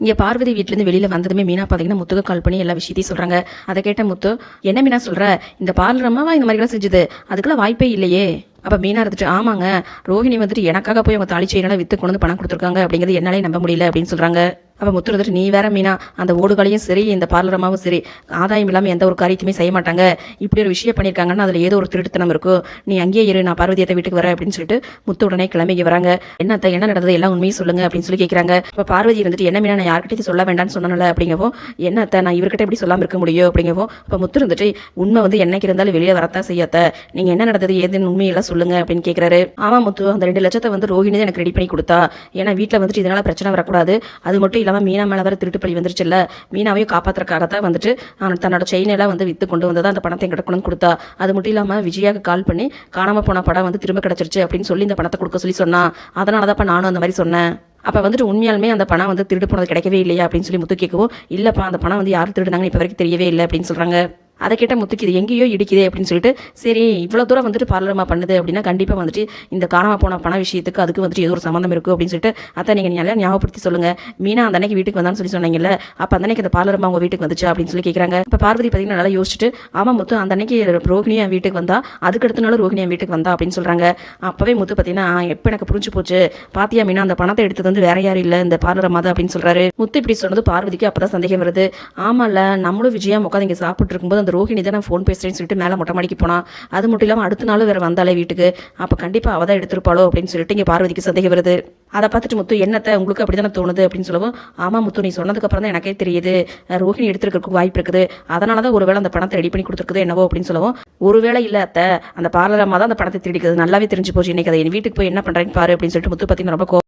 இங்கே பார்வதி வீட்டிலேருந்து வெளியில் வந்ததுமே மீனா பார்த்தீங்கன்னா முத்துக்கு கால் பண்ணி எல்லா விஷயத்தையும் சொல்கிறாங்க அதை கேட்ட முத்து என்ன மீனா சொல்கிற இந்த பார்லர் அம்மாவா இந்த மாதிரிலாம் செஞ்சுது? அதுக்கெல்லாம் வாய்ப்பே இல்லையே. அப்போ மீனா இருந்துட்டு ஆமாங்க ரோஹிணி வந்துட்டு எனக்காக போய் அவங்க தாலி செயினெல்லாம் விற்று கொண்டு வந்து பணம் கொடுத்துருக்காங்க. அப்படிங்கிறது என்னாலே நம்ப முடியல. அப்படின்னு சொல்கிறாங்க அப்போ முத்து இருந்துட்டு நீ வேற மீனா. அந்த ஓடுகளையும் சரி இந்த பார்லரமாவும் சரி ஆதாயம் இல்லாமல் எந்த ஒரு காரியத்தையுமே செய்ய மாட்டாங்க. இப்படி ஒரு விஷயம் பண்ணியிருக்காங்கன்னா அதில் ஏதோ ஒரு திருட்டுத்தனம் இருக்கும். நீ அங்கேயே இரு நான் பார்வதியத்தை வீட்டுக்கு வரேன் அப்படின்னு சொல்லிட்டு முத்து உடனே கிளம்பிக்கு வராங்க. என்னத்த என்ன நடந்தது? எல்லாம் உண்மையும் சொல்லுங்க அப்படின்னு சொல்லி கேட்குறாங்க இப்போ பார்வதி இருந்துட்டு என்ன மீனா நான் யார்கிட்டையும் சொல்ல வேண்டாம்னு சொன்னல அப்படிங்கவும் என்னத்த நான் இவர்கிட்ட எப்படி சொல்லாமல் இருக்க முடியும்? அப்படிங்கவும் இப்போ முத்து இருந்துட்டு உண்மை வந்து என்னைக்கு இருந்தாலும் வெளியே வரத்தான் செய்யாத நீங்கள் என்ன நடந்தது ஏதுன்னு உண்மையெல்லாம் சொல்லுங்க அப்படின்னு கேட்குறாரு ஆமாம் முத்து அந்த ரெண்டு லட்சத்தை வந்து ரோஹிணி எனக்கு ரெடி பண்ணி கொடுத்தா. ஏன்னா வீட்டில் வந்துட்டு இதனால் பிரச்சனை வரக்கூடாது. அது மட்டும் இல்லாமல் மீனா மேலே வேற திருட்டு பழி வந்துருச்சுல்ல மீனாவையும் காப்பாத்துறதுக்காக தான் வந்துட்டு அவன் தன்னோட செயினெல்லாம் வந்து விற்று கொண்டு வந்ததா அந்த பணத்தை எங்கிட்ட கொண்டு கொடுத்தா. அது மட்டும் இல்லாமல் விஜயாவுக்கு கால் பண்ணி காணாமல் போன படம் வந்து திரும்ப கிடச்சிருச்சு அப்படின்னு சொல்லி இந்த பணத்தை கொடுக்க சொல்லி சொன்னான் அதனால தான் நானும் அந்த மாதிரி சொன்னேன். அப்போ வந்துட்டு உண்மையாலுமே அந்த பணம் வந்து திருடு போனது கிடைக்கவே இல்லையா அப்படின்னு சொல்லி முத்து கேட்கவும் இல்லைப்பா அந்த பணம் வந்து யார் திருடுனாங்கன்னு இப்போ வரைக்கும் தெரியவே இல்லை அப்படின்னு சொல்கிறாங்க அதை கேட்டால் முத்துக்கு இது எங்கேயோ இடிக்குது அப்படின்னு சொல்லிட்டு சரி இவ்வளோ தூரம் வந்துட்டு பார்லரமாக பண்ணுது அப்படின்னா கண்டிப்பாக வந்துட்டு இந்த காணாமல் போன பண விஷயத்துக்கு அதுக்கு வந்துட்டு ஏதோ ஒரு சம்மந்தம் இருக்கும் அப்படின்னு சொல்லிட்டு அத்தை நீங்கள் நல்லா ஞாபகப்படுத்தி சொல்லுங்கள் மீனா அந்த அன்னைக்கு வீட்டுக்கு வந்தான்னு சொல்லி சொன்னீங்கல்ல அப்போ அந்த அன்னைக்கு அந்த பார்லரமாக உங்கள் வீட்டுக்கு வந்துச்சு அப்படின்னு சொல்லி கேட்குறாங்க இப்போ பார்வதி பார்த்தீங்கன்னா நல்லா யோசிச்சுட்டு ஆமாம் முத்து அந்த அன்னைக்கு ரோகிணியா என் வீட்டுக்கு வந்தா அதுக்கு அடுத்த நாள் ரோஹிணி என் வீட்டுக்கு வந்தா அப்படின்னு சொல்கிறாங்க அப்போவே முத்து பார்த்தீங்கன்னா எப்போ எனக்கு புரிஞ்சு போச்சு பாத்தியா மீனா அந்த பணத்தை எடுத்தது வந்து வேற யாரும் இல்லை இந்த பார்லரமாக தான் அப்படின்னு சொல்கிறாரு முத்து இப்படி சொன்னது பார்வதிக்கு அப்போ தான் சந்தேகம் வருது. ஆமாம்ல நம்மளும் விஜயா உட்காந்து இங்கே சாப்பிட்டு இருக்கும்போது அந்த ரோஹிணி தான் ஃபோன் பேசுகிறேன்னு சொல்லிட்டு மேலே மொட்டை மாடிக்கு போனா அது மட்டும் இல்லாமல் அடுத்த நாள் வேறு வந்தாலே வீட்டுக்கு. அப்போ கண்டிப்பாக அவள் தான் எடுத்திருப்பாளோ அப்படின்னு சொல்லிட்டு இங்கே பார்வதிக்கு சந்தேகம் வருது. அதை பார்த்துட்டு முத்து என்னத்தை? உங்களுக்கு அப்படி தானே தோணுது? அப்படின்னு சொல்லவும் ஆமாம் முத்து நீ சொன்னதுக்கப்புறம் தான் எனக்கே தெரியுது. ரோஹிணி எடுத்துருக்கிறதுக்கு வாய்ப்பு இருக்குது. அதனால தான் ஒருவேளை அந்த பணத்தை ரெடி பண்ணி கொடுத்துருக்குது என்னவோ? அப்படின்னு சொல்லவும் ஒருவேளை இல்லை அத்தை. அந்த பார்லர் தான் அந்த பணத்தை திருடிக்கிறது. நல்லாவே தெரிஞ்சு போச்சு. இன்னைக்கு அதை என் வீட்டுக்கு போய் என்ன பண்ணுறேன்னு பாரு. அப்படின்னு சொல்லிட்டு முத்து பார்த்தீங்கன்னா ரொம்ப கோ